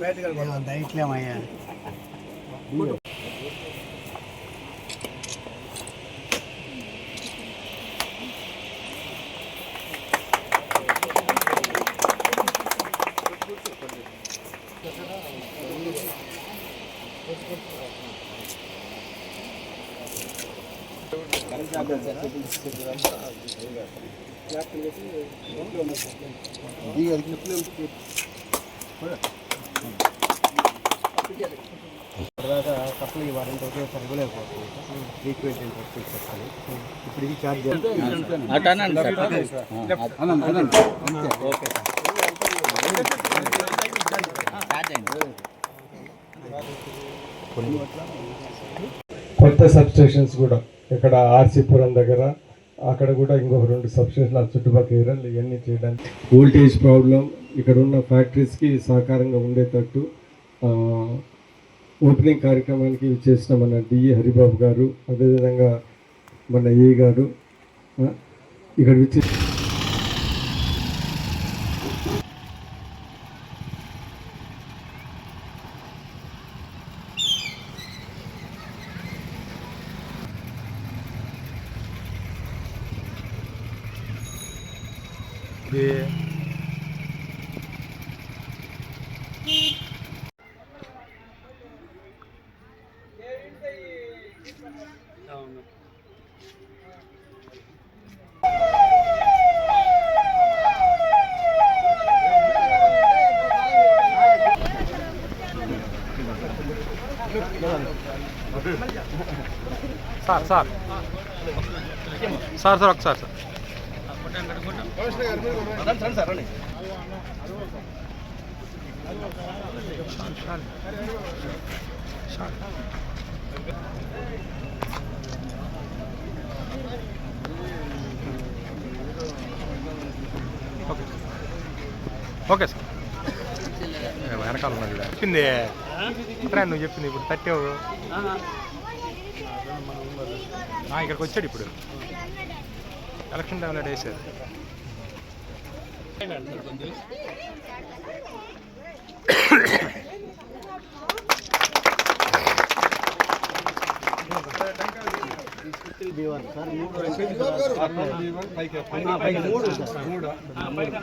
பேட்டுகள் பண்ணலாம் தைட்லேயே வாங்க తర్వాత కప్పులు ఈ వారంటీ ఇప్పుడు ఇది ఛార్జ్ కొత్త సబ్స్టేషన్స్ కూడా. ఇక్కడ ఆర్సీపురం దగ్గర అక్కడ కూడా ఇంకొక రెండు సబ్స్టేషన్ ఆ చుట్టుపక్కల ఏరియాలు ఇవన్నీ చేయడానికి. వోల్టేజ్ ప్రాబ్లం ఇక్కడ ఉన్న ఫ్యాక్టరీస్కి సహకారంగా ఉండేటట్టు ఓపెనింగ్ కార్యక్రమానికి చేసిన మన డిఈ హరిబాబు గారు అదేవిధంగా మన ఏ గారు ఇక్కడ వచ్చి ఉన్నాం సార్ సార్. సార్ సార్ ఒకసారి సార్ సార్. Okay sir. వెనకాల ఉన్నది చెప్పింది. అంటే నువ్వు చెప్పింది ఇప్పుడు తట్టావు. ఇక్కడికి వచ్చాడు ఇప్పుడు. ఎలక్షన్ టైంలో వేసారు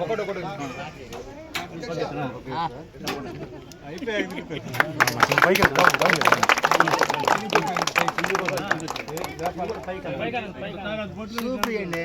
ఒకటొకటి చూపియండి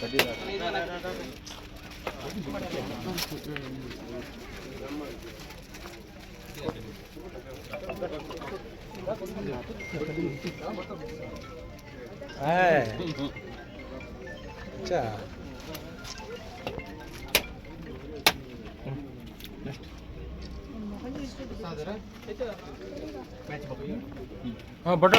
వెళ్ళు. ఆ సౌండ్ భద్ర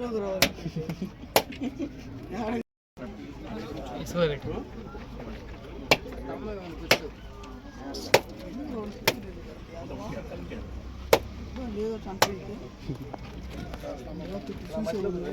భద్ర వెనక. ఏ కరెంట్ ఉంది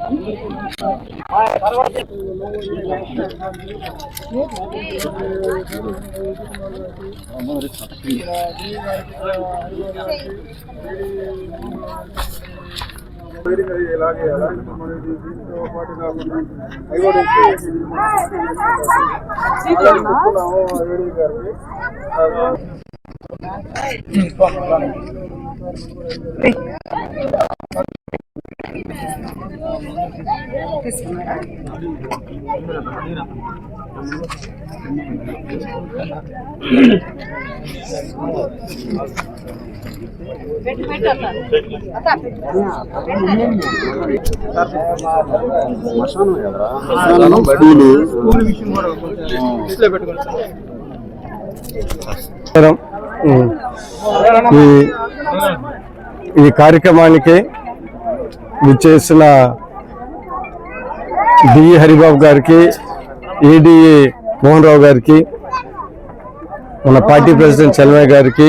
ఏయ్. చా బట్ రే కొంచెం కొంచెం వెనక్కి, కొంచెం వెనక్కి దాని అనుకో నమస్కారం. ఉమ్. ఈ ఈ కార్యక్రమానికి విచ్చేసిన డిఈ హరిబాబు గారికి ఈడీఏ మోహన్ రావు గారికి మన పార్టీ ప్రెసిడెంట్ చలమయ్య గారికి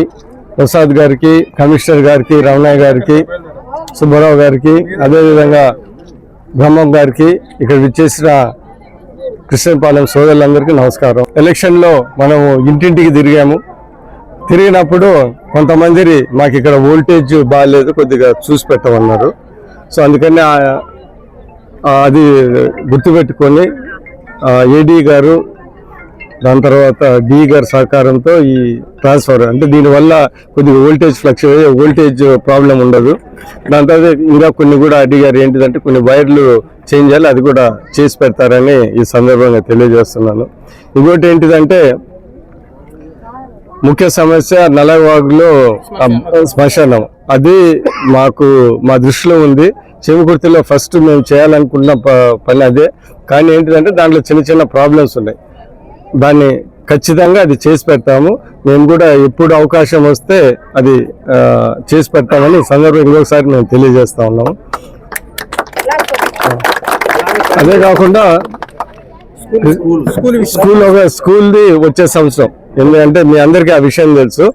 ప్రసాద్ గారికి కమిషనర్ గారికి రమణయ్య గారికి సుబ్బారావు గారికి అదేవిధంగా బ్రహ్మం గారికి ఇక్కడ విచ్చేసిన కృష్ణపాలెం సోదరులందరికీ నమస్కారం. ఎలక్షన్లో మనము ఇంటింటికి తిరిగాము. తిరిగినప్పుడు కొంతమంది మాకు ఇక్కడ వోల్టేజ్ బాగాలేదు కొద్దిగా చూసి పెట్టమన్నారు. సో అందుకని అది గుర్తుపెట్టుకొని ఏడీ గారు దాని తర్వాత డి గారి సహకారంతో ఈ ట్రాన్స్ఫర్ అంటే దీనివల్ల కొద్దిగా ఓల్టేజ్ ఫ్లక్స్ ఓల్టేజ్ ప్రాబ్లం ఉండదు. దాని తర్వాత ఇంకా కొన్ని కూడా అడిగారు ఏంటిదంటే కొన్ని వైర్లు చేంజ్ చేయాలి అది కూడా చేసి పెడతారని ఈ సందర్భంగా తెలియజేస్తున్నాను. ఇంకోటి ఏంటిదంటే ముఖ్య సమస్య నలవాగులో శ్మశానం. అది మాకు మా దృష్టిలో ఉంది. చెవికుర్తిలో ఫస్ట్ మేము చేయాలనుకున్న పని అదే. కానీ ఏంటిదంటే దాంట్లో చిన్న చిన్న ప్రాబ్లమ్స్ ఉన్నాయి. దాన్ని ఖచ్చితంగా అది చేసి పెడతాము. మేము కూడా ఎప్పుడు అవకాశం వస్తే అది చేసి పెడతామని సందర్భం ఇంకొకసారి మేము తెలియజేస్తా ఉన్నాము. అదే కాకుండా స్కూల్ ఒక స్కూల్ది వచ్చే సంవత్సరం. ఎందుకంటే మీ అందరికీ ఆ విషయం తెలుసు.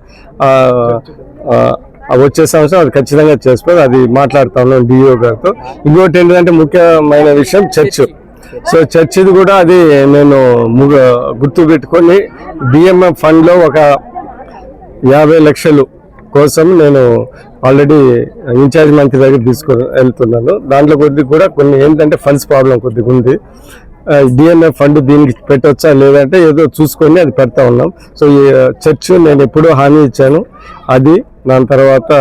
వచ్చే సంవత్సరం అది ఖచ్చితంగా చేసుకోవాలి. అది మాట్లాడుతా ఉన్నాం డిఓ గారితో. ఇంకోటి ఏంటంటే ముఖ్యమైన విషయం చర్చ్. సో చర్చిది కూడా అది నేను ముగ- గుర్తు పెట్టుకొని డిఎంఎఫ్ ఫండ్లో ఒక యాభై లక్షలు కోసం నేను ఆల్రెడీ ఇన్ఛార్జ్ మంత్రి దగ్గర తీసుకొని వెళ్తున్నాను. దాంట్లో కొద్దిగా కూడా కొన్ని ఏంటంటే ఫండ్స్ ప్రాబ్లం కొద్దిగా ఉంది. డిఎంఎఫ్ ఫండ్ దీనికి పెట్టొచ్చా లేదంటే ఏదో చూసుకొని అది పెడతా ఉన్నాం. సో ఈ చర్చ్ నేను ఎప్పుడూ హామీ ఇచ్చాను. అది దాని తర్వాత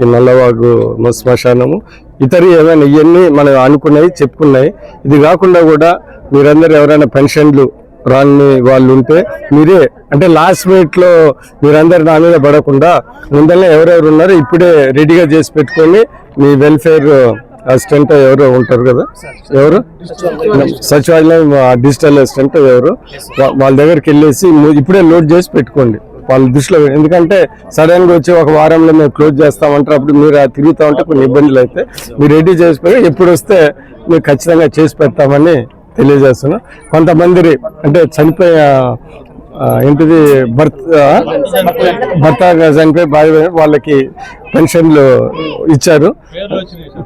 ఈ నల్లవాగు మ- శ్మశానము ఇతరు ఏమైనా ఇవన్నీ మనం అనుకున్నాయి చెప్పుకున్నాయి. ఇది కాకుండా కూడా మీరందరూ ఎవరైనా పెన్షన్లు రాని వాళ్ళు ఉంటే మీరే అంటే లాస్ట్ మినిట్లో మీరందరు నా మీద పడకుండా ముందరనే ఎవరెవరు ఉన్నారో ఇప్పుడే రెడీగా చేసి పెట్టుకొని మీ వెల్ఫేర్ అసిస్టెంట్ ఎవరో ఉంటారు కదా? ఎవరు? సచివాలయం డిజిటల్ అసిస్టెంట్ ఎవరు? వాళ్ళ దగ్గరికి వెళ్ళేసి ఇప్పుడే లోడ్ చేసి పెట్టుకోండి. వాళ్ళ దృష్టిలో ఎందుకంటే సడన్గా వచ్చి ఒక వారంలో మేము క్లోజ్ చేస్తామంటారు అప్పుడు మీరు తిరుగుతా ఉంటే కొన్ని ఇబ్బందులు అయితే మీరు రెడీ చేసిపోయి ఎప్పుడు వస్తే మీరు ఖచ్చితంగా చేసి పెడతామని తెలియజేస్తున్నాం. కొంతమంది అంటే చనిపోయే ఏంటిది భర్త భర్త చనిపోయి భార్య వాళ్ళకి పెన్షన్లు ఇచ్చారు.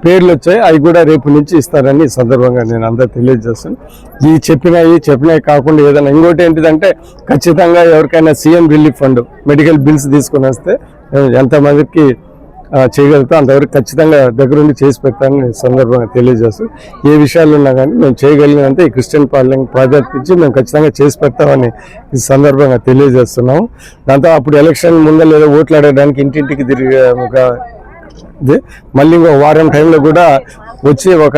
పేర్లు వచ్చాయి అవి కూడా రేపు నుంచి ఇస్తారని ఈ సందర్భంగా నేను అందరు తెలియజేస్తాను. ఈ చెప్పినవి చెప్పినవి కాకుండా ఏదైనా ఇంకోటి ఏంటిదంటే ఖచ్చితంగా ఎవరికైనా CM relief fund medical bills తీసుకుని వస్తే ఎంతమందికి చేయగలుగుతాం అంతవరకు ఖచ్చితంగా దగ్గరుండి చేసి పెడతానని ఈ సందర్భంగా తెలియజేస్తాం ఏ విషయాలు ఉన్నా కానీ మేము చేయగలిగినంత ఈ క్రిస్టియన్ పార్లింగ్ ప్రాజెక్ట్ నుంచి మేము ఖచ్చితంగా చేసి పెడతామని ఈ సందర్భంగా తెలియజేస్తున్నాము. దాంతో అప్పుడు ఎలక్షన్ ముందర లేదా ఓట్లు ఆడడానికి ఇంటింటికి తిరిగాము కా- ఇది. మళ్ళీ ఇంకో వారం టైంలో కూడా వచ్చి ఒక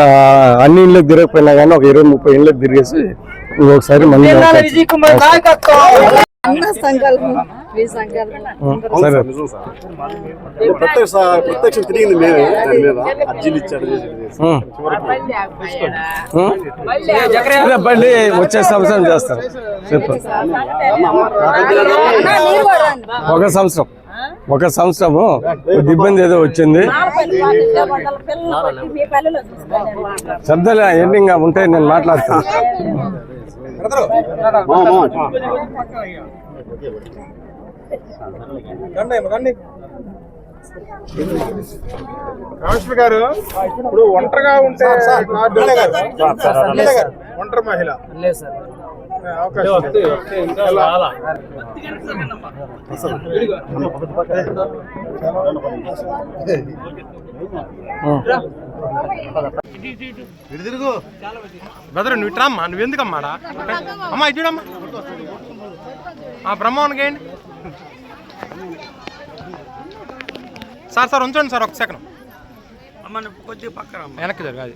అన్ని ఇళ్ళకి తిరగకపోయినా కానీ ఒక ఇరవై ముప్పై ఇళ్ళకి తిరిగేసి ఇంకొకసారి మళ్ళీ అన్న సంకల్పం మీ సంకల్పం సరే. ప్రత్యక్ష ప్రత్యక్షం తిరిగింది మేమే. దాని మీద అర్జీలు ఇచ్చాడు బండి వచ్చే సంవత్సరం చేస్తారు. చెప్పు. ఒక సంవత్సరం. ఒక సంవత్సరము కొద్ది ఇబ్బంది ఏదో వచ్చింది. శ్రద్ధలే ఎండింగ్ ఉంటే నేను మాట్లాడతాను. కమిషనర్ గారు ఇప్పుడు ఒంటరిగా ఉంటే ఒంటరి మహిళ. అవకాశం. బెదరు నువ్వు ఇట్రా అమ్మా నువ్వు ఎందుకమ్మా ఆడ? అమ్మా ఇది చూడమ్మా. ఆ బ్రహ్మవన్కి ఏంటి సార్ సార్ ఉంచండి సార్ ఒక సెకండ్. కొద్దిగా పక్కన వెనక్కి జరుగు అది.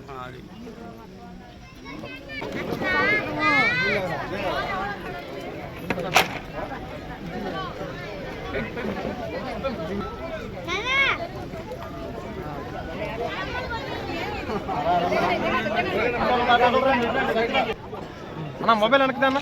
అన్న మొబైల్ వెనక్కి అన్న